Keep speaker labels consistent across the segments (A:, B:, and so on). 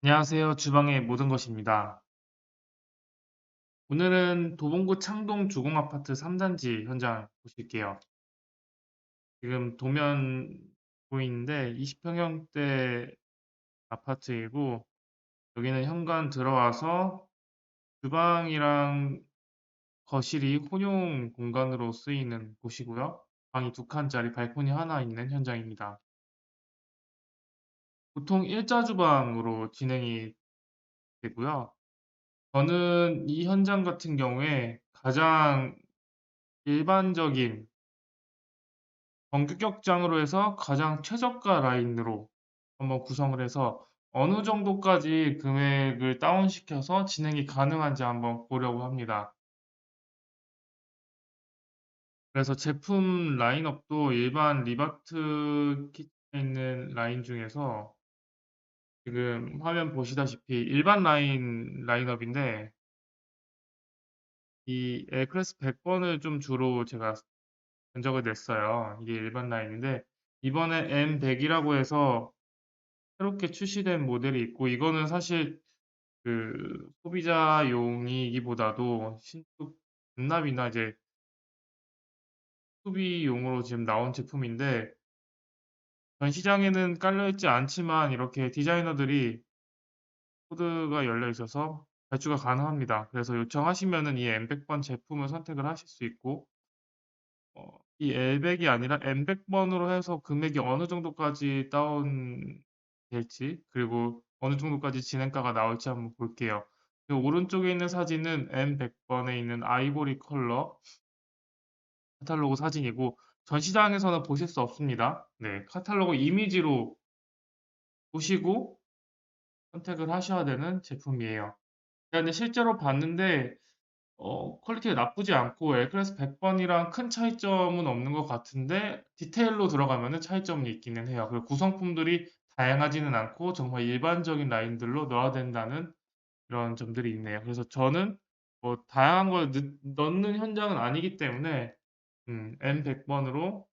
A: 안녕하세요. 주방의 모든 것입니다. 오늘은 도봉구 창동 주공아파트 3단지 현장 보실게요. 지금 도면 보이는데 20평형대 아파트이고 여기는 현관 들어와서 주방이랑 거실이 혼용 공간으로 쓰이는 곳이고요. 방이 두 칸짜리 발코니 하나 있는 현장입니다. 보통 일자 주방으로 진행이 되고요. 저는 이 현장 같은 경우에 가장 일반적인 정규격장으로 해서 가장 최저가 라인으로 한번 구성을 해서 어느 정도까지 금액을 다운시켜서 진행이 가능한지 한번 보려고 합니다. 그래서 제품 라인업도 일반 리바트 키트에 있는 라인 중에서 지금 화면 보시다시피 일반 라인 라인업인데 이 에크레스 100번을 좀 주로 제가 견적을 냈어요. 이게 일반 라인인데 이번에 M100이라고 해서 새롭게 출시된 모델이 있고 이거는 사실 그 소비자용이기보다도 신축 반납이나 이제 소비용으로 지금 나온 제품인데 전 시장에는 깔려있지 않지만 이렇게 디자이너들이 코드가 열려 있어서 발주가 가능합니다. 그래서 요청하시면은 이 M100번 제품을 선택을 하실 수 있고 어, 이 L100이 아니라 M100번으로 해서 금액이 어느 정도까지 다운 될지 그리고 어느 정도까지 진행가가 나올지 한번 볼게요. 그 오른쪽에 있는 사진은 M100번에 있는 아이보리 컬러 카탈로그 사진이고 전 시장에서는 보실 수 없습니다. 네, 카탈로그 이미지로 보시고 선택을 하셔야 되는 제품이에요. 근데 실제로 봤는데 어, 퀄리티가 나쁘지 않고 엘크레스 100번이랑 큰 차이점은 없는 것 같은데 디테일로 들어가면은 차이점이 있기는 해요. 그리고 구성품들이 다양하지는 않고 정말 일반적인 라인들로 넣어야 된다는 이런 점들이 있네요. 그래서 저는 뭐 다양한 걸 넣, 는 현장은 아니기 때문에 음, M100번으로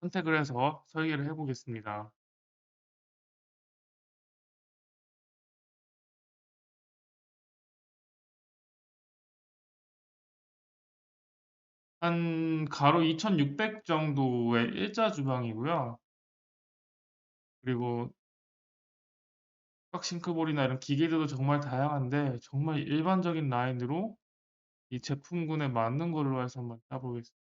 A: 선택을 해서 설계를 해 보겠습니다. 한 가로 2600 정도의 일자 주방이고요. 그리고 각 싱크볼이나 이런 기계들도 정말 다양한데 정말 일반적인 라인으로 이 제품군에 맞는 걸로 해서 한번 짜보겠습니다.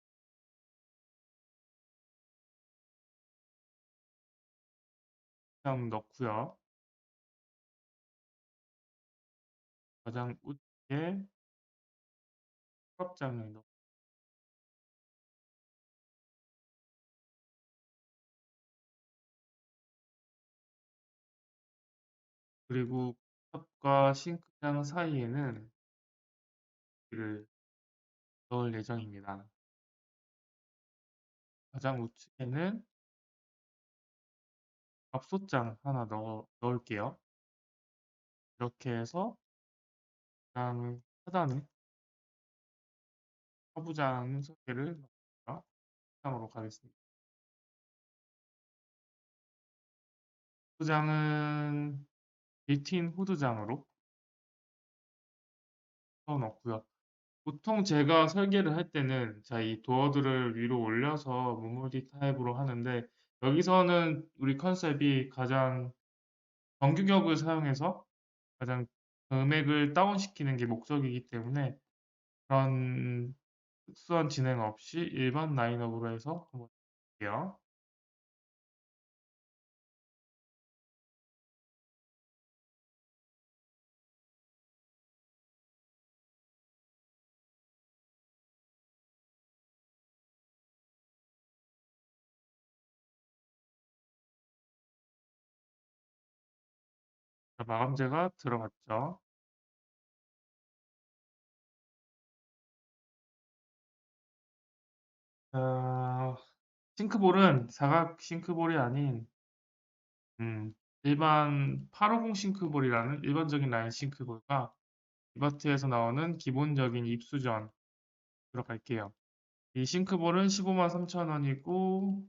A: 그냥 넣고요. 가장 우측에 수납장을 넣고 그리고 탑과 싱크장 사이에는 이를 넣을 예정입니다. 가장 우측에는 압소장 하나 넣어, 넣을게요. 이렇게 해서 가장 하단에 서부장 설계를 넣고 장으로 가겠습니다. 후장은 빌트인 후드장으로 넣어놓고요. 보통 제가 설계를 할 때는 자, 이 도어들을 위로 올려서 무물디 타입으로 하는데 여기서는 우리 컨셉이 가장 정규격을 사용해서 가장 금액을 다운시키는 게 목적이기 때문에 그런 특수한 진행 없이 일반 라인업으로 해서 한번 볼게요. 마감재가 들어갔죠. 어, 싱크볼은 사각 싱크볼이 아닌 음, 일반 850 싱크볼이라는 일반적인 라인 싱크볼과 이마트에서 나오는 기본적인 입수전 들어갈게요. 이 싱크볼은 15만 3천 원이고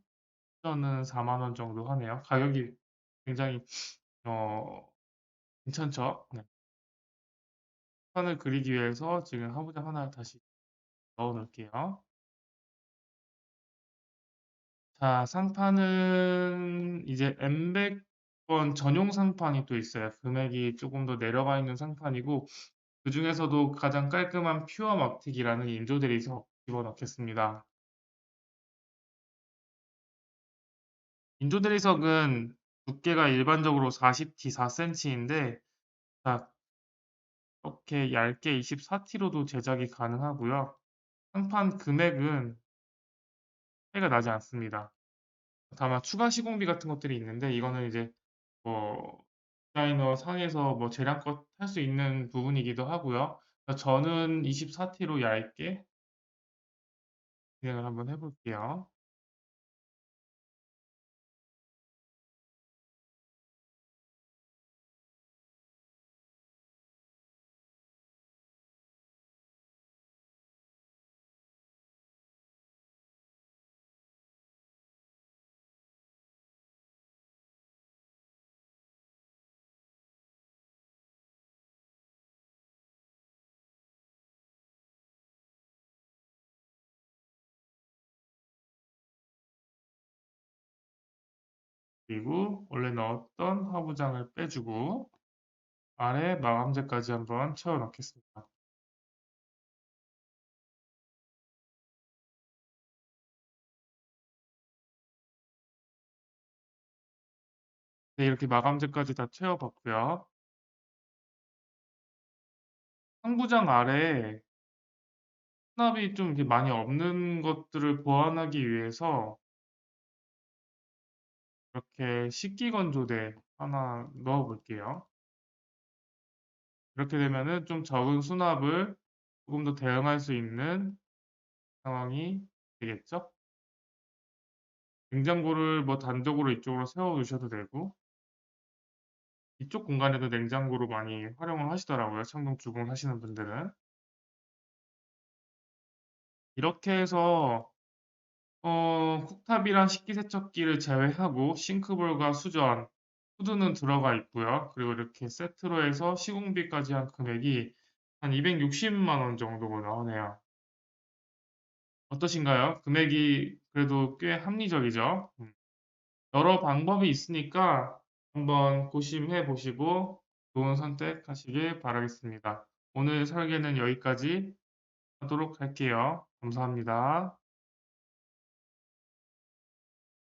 A: 수전은 4만 원 정도 하네요. 가격이 굉장히 어, 괜찮죠? 네. 상판을 그리기 위해서 지금 하부장 하나 다시 넣어 놓을게요. 자, 상판은 이제 M100번 전용 상판이 또 있어요. 금액이 조금 더 내려가 있는 상판이고 그 중에서도 가장 깔끔한 퓨어 막틱이라는 인조 대리석 집어넣겠습니다. 인조 대리석은 두께가 일반적으로 40T 4cm인데 자, 이렇게 얇게 24T로도 제작이 가능하고요. 상판 금액은 차이가 나지 않습니다. 다만 추가 시공비 같은 것들이 있는데 이거는 이제 뭐 디자이너 상에서 뭐 재량껏 할 수 있는 부분이기도 하고요. 저는 24T로 얇게 진행을 한번 해볼게요. 그리고 원래 넣었던 하부장을 빼주고 아래 마감재까지 한번 채워 넣겠습니다. 네, 이렇게 마감재까지 다 채워봤고요. 상부장 아래에 수납이 좀 많이 없는 것들을 보완하기 위해서 이렇게 식기건조대 하나 넣어 볼게요. 이렇게 되면은 좀 적은 수납을 조금 더 대응할 수 있는 상황이 되겠죠? 냉장고를 뭐 단독으로 이쪽으로 세워 두셔도 되고 이쪽 공간에도 냉장고로 많이 활용을 하시더라고요. 창동 주공 하시는 분들은. 이렇게 해서 어, 쿡탑이랑 식기세척기를 제외하고 싱크볼과 수전, 후드는 들어가 있고요. 그리고 이렇게 세트로 해서 시공비까지 한 금액이 한 260만 원 정도가 나오네요. 어떠신가요? 금액이 그래도 꽤 합리적이죠? 음. 여러 방법이 있으니까 한번 고심해 보시고 좋은 선택하시길 바라겠습니다. 오늘 설계는 여기까지 하도록 할게요. 감사합니다.